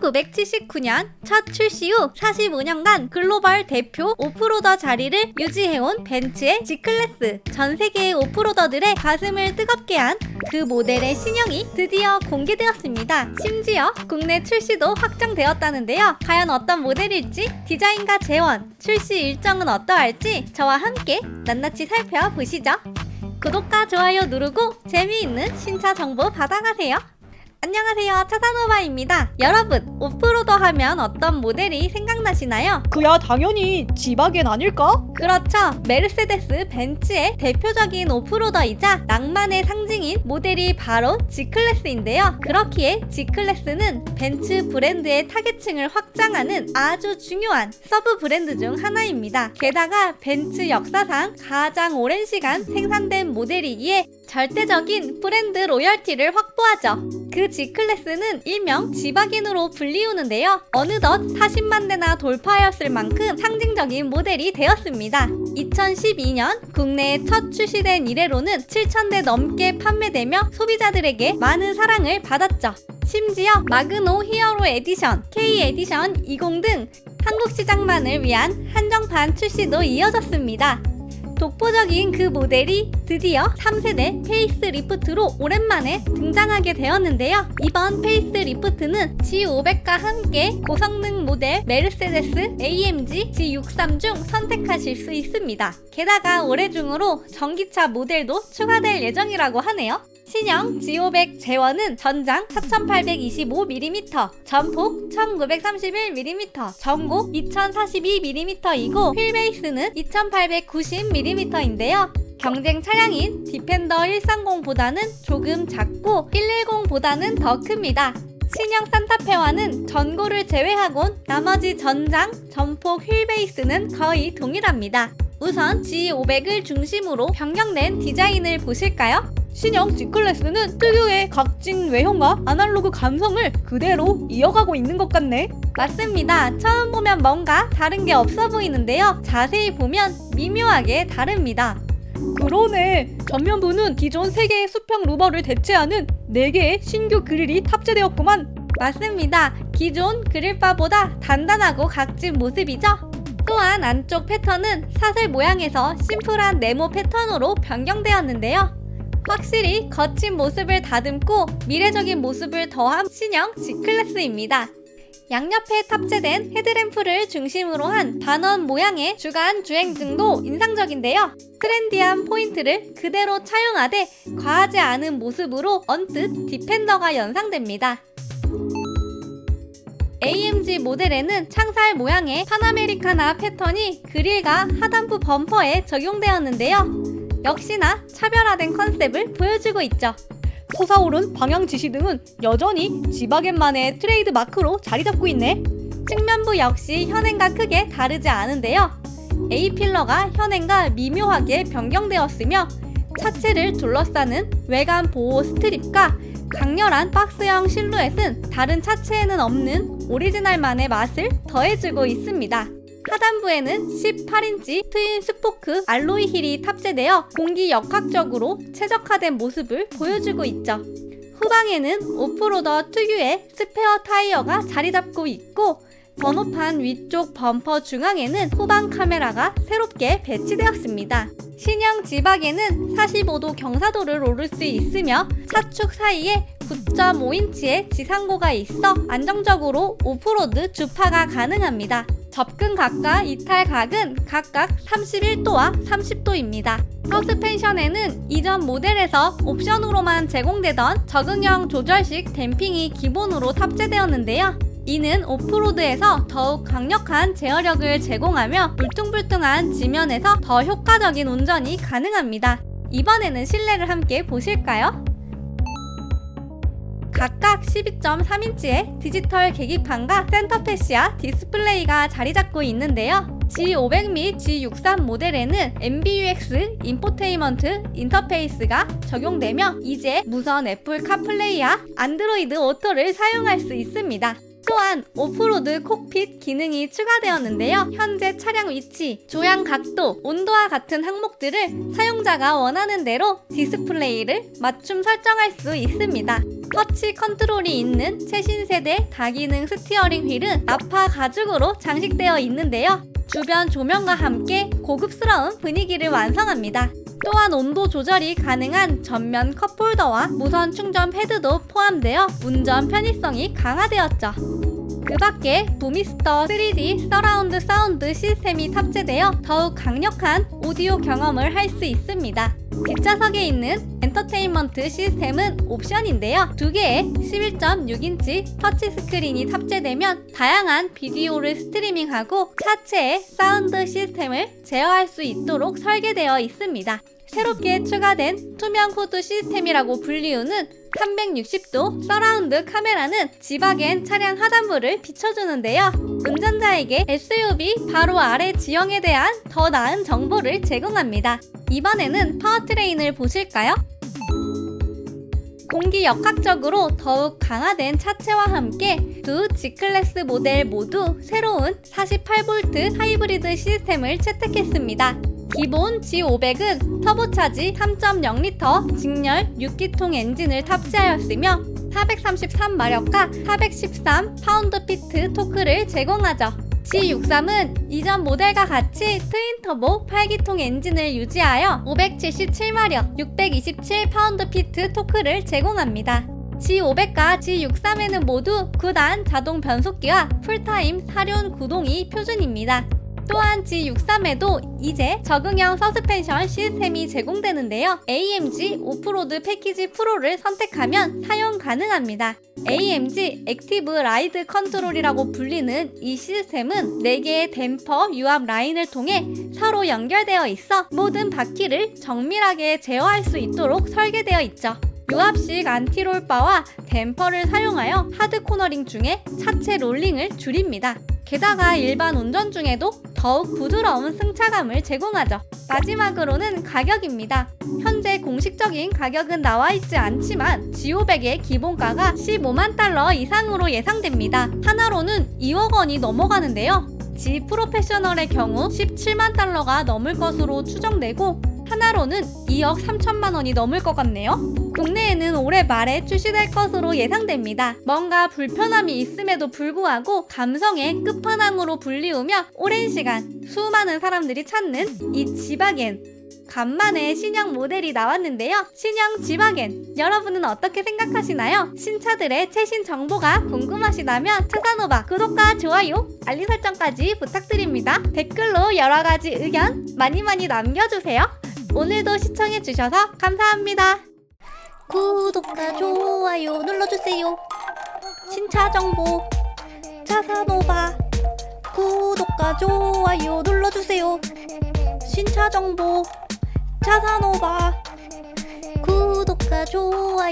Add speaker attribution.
Speaker 1: 1979년 첫 출시 후 45년간 글로벌 대표 오프로더 자리를 유지해온 벤츠의 G클래스. 전 세계의 오프로더들의 가슴을 뜨겁게 한 그 모델의 신형이 드디어 공개되었습니다. 심지어 국내 출시도 확정되었다는데요. 과연 어떤 모델일지 디자인과 재원, 출시 일정은 어떠할지 저와 함께 낱낱이 살펴보시죠. 구독과 좋아요 누르고 재미있는 신차 정보 받아가세요. 안녕하세요. 차산오바입니다. 여러분, 오프로더 하면 어떤 모델이 생각나시나요?
Speaker 2: 그야 당연히 지바겐 아닐까?
Speaker 1: 그렇죠. 메르세데스 벤츠의 대표적인 오프로더이자 낭만의 상징인 모델이 바로 G클래스인데요. 그렇기에 G클래스는 벤츠 브랜드의 타겟층을 확장하는 아주 중요한 서브 브랜드 중 하나입니다. 게다가 벤츠 역사상 가장 오랜 시간 생산된 모델이기에 절대적인 브랜드 로열티를 확보하죠. 그 G클래스는 일명 지바겐으로 불리우는데요. 어느덧 40만 대나 돌파하였을 만큼 상징적인 모델이 되었습니다. 2012년 국내에 첫 출시된 이래로는 7,000대 넘게 판매되며 소비자들에게 많은 사랑을 받았죠. 심지어 마그노 히어로 에디션, K 에디션 20 등 한국 시장만을 위한 한정판 출시도 이어졌습니다. 독보적인 그 모델이 드디어 3세대 페이스 리프트로 오랜만에 등장하게 되었는데요. 이번 페이스 리프트는 G500과 함께 고성능 모델 메르세데스 AMG G63 중 선택하실 수 있습니다. 게다가 올해 중으로 전기차 모델도 추가될 예정이라고 하네요. 신형 G500 재원은 전장 4825mm, 전폭 1931mm, 전곡 2042mm이고 휠베이스는 2890mm인데요. 경쟁 차량인 디펜더 130보다는 조금 작고 110보다는 더 큽니다. 신형 산타페와는 전고를 제외하곤 나머지 전장, 전폭, 휠베이스는 거의 동일합니다. 우선 G500을 중심으로 변경된 디자인을 보실까요?
Speaker 2: 신형 G클래스는 특유의 각진 외형과 아날로그 감성을 그대로 이어가고 있는 것 같네.
Speaker 1: 맞습니다. 처음 보면 뭔가 다른 게 없어 보이는데요. 자세히 보면 미묘하게 다릅니다.
Speaker 2: 그러네. 전면부는 기존 3개의 수평 루버를 대체하는 4개의 신규 그릴이 탑재되었구만.
Speaker 1: 맞습니다. 기존 그릴바보다 단단하고 각진 모습이죠. 또한 안쪽 패턴은 사슬 모양에서 심플한 네모 패턴으로 변경되었는데요. 확실히 거친 모습을 다듬고 미래적인 모습을 더한 신형 G클래스입니다. 양옆에 탑재된 헤드램프를 중심으로 한 반원 모양의 주간 주행 등도 인상적인데요. 트렌디한 포인트를 그대로 차용하되 과하지 않은 모습으로 언뜻 디펜더가 연상됩니다. AMG 모델에는 창살 모양의 파나메리카나 패턴이 그릴과 하단부 범퍼에 적용되었는데요. 역시나 차별화된 컨셉을 보여주고 있죠.
Speaker 2: 솟아오른 방향 지시 등은 여전히 지바겐만의 트레이드 마크로 자리 잡고 있네.
Speaker 1: 측면부 역시 현행과 크게 다르지 않은데요. A필러가 현행과 미묘하게 변경되었으며 차체를 둘러싸는 외관 보호 스트립과 강렬한 박스형 실루엣은 다른 차체에는 없는 오리지널만의 맛을 더해주고 있습니다. 하단부에는 18인치 트윈 스포크 알로이 힐이 탑재되어 공기 역학적으로 최적화된 모습을 보여주고 있죠. 후방에는 오프로더 특유의 스페어 타이어가 자리 잡고 있고 번호판 위쪽 범퍼 중앙에는 후방 카메라가 새롭게 배치되었습니다. 신형 지박에는 45도 경사도를 오를 수 있으며 차축 사이에 9.5인치의 지상고가 있어 안정적으로 오프로드 주파가 가능합니다. 접근 각과 이탈 각은 각각 31도와 30도입니다. 서스펜션에는 이전 모델에서 옵션으로만 제공되던 적응형 조절식 댐핑이 기본으로 탑재되었는데요. 이는 오프로드에서 더욱 강력한 제어력을 제공하며 울퉁불퉁한 지면에서 더 효과적인 운전이 가능합니다. 이번에는 실내를 함께 보실까요? 각각 12.3인치의 디지털 계기판과 센터 패시아 디스플레이가 자리 잡고 있는데요. G500 및 G63 모델에는 MBUX 인포테인먼트 인터페이스가 적용되며 이제 무선 애플 카플레이와 안드로이드 오토를 사용할 수 있습니다. 또한 오프로드 콕핏 기능이 추가되었는데요. 현재 차량 위치, 조향 각도, 온도와 같은 항목들을 사용자가 원하는 대로 디스플레이를 맞춤 설정할 수 있습니다. 터치 컨트롤이 있는 최신 세대 다기능 스티어링 휠은 나파 가죽으로 장식되어 있는데요. 주변 조명과 함께 고급스러운 분위기를 완성합니다. 또한 온도 조절이 가능한 전면 컵홀더와 무선 충전 패드도 포함되어 운전 편의성이 강화되었죠. 그 밖에 부미스터 3D 서라운드 사운드 시스템이 탑재되어 더욱 강력한 오디오 경험을 할 수 있습니다. 뒷좌석에 있는 엔터테인먼트 시스템은 옵션인데요. 두 개의 11.6인치 터치 스크린이 탑재되면 다양한 비디오를 스트리밍하고 차체의 사운드 시스템을 제어할 수 있도록 설계되어 있습니다. 새롭게 추가된 투명 후드 시스템이라고 불리우는 360도 서라운드 카메라는 지박엔 차량 하단부를 비춰주는데요. 운전자에게 SUV 바로 아래 지형에 대한 더 나은 정보를 제공합니다. 이번에는 파워트레인을 보실까요? 공기 역학적으로 더욱 강화된 차체와 함께 두 G클래스 모델 모두 새로운 48V 하이브리드 시스템을 채택했습니다. 기본 G500은 터보차지 3.0L 직렬 6기통 엔진을 탑재하였으며 433마력과 413 파운드-피트 토크를 제공하죠. G63은 이전 모델과 같이 트윈 터보 8기통 엔진을 유지하여 577마력, 627파운드-피트 토크를 제공합니다. G500과 G63에는 모두 9단 자동 변속기와 풀타임 사륜 구동이 표준입니다. 또한 G63에도 이제 적응형 서스펜션 시스템이 제공되는데요. AMG 오프로드 패키지 프로를 선택하면 사용 가능합니다. AMG 액티브 라이드 컨트롤이라고 불리는 이 시스템은 4개의 댐퍼 유압 라인을 통해 서로 연결되어 있어 모든 바퀴를 정밀하게 제어할 수 있도록 설계되어 있죠. 유압식 안티롤바와 댐퍼를 사용하여 하드 코너링 중에 차체 롤링을 줄입니다. 게다가 일반 운전 중에도 더욱 부드러운 승차감을 제공하죠. 마지막으로는 가격입니다. 현재 공식적인 가격은 나와 있지 않지만 G500의 기본가가 15만 달러 이상으로 예상됩니다. 하나로는 2억 원이 넘어가는데요. G 프로페셔널의 경우 17만 달러가 넘을 것으로 추정되고 하나로는 2억 3천만 원이 넘을 것 같네요. 국내에는 올해 말에 출시될 것으로 예상됩니다. 뭔가 불편함이 있음에도 불구하고 감성의 끝판왕으로 불리우며 오랜 시간 수많은 사람들이 찾는 이 지바겐. 간만에 신형 모델이 나왔는데요. 신형 지바겐. 여러분은 어떻게 생각하시나요? 신차들의 최신 정보가 궁금하시다면 차산오바 구독과 좋아요, 알림 설정까지 부탁드립니다. 댓글로 여러 가지 의견 많이 많이 남겨주세요. 오늘도 시청해주셔서 감사합니다. 구독과 좋아요 눌러주세요. 신차 정보 차산오바 구독과 좋아요 눌러주세요. 신차 정보 차산오바 구독과 좋아요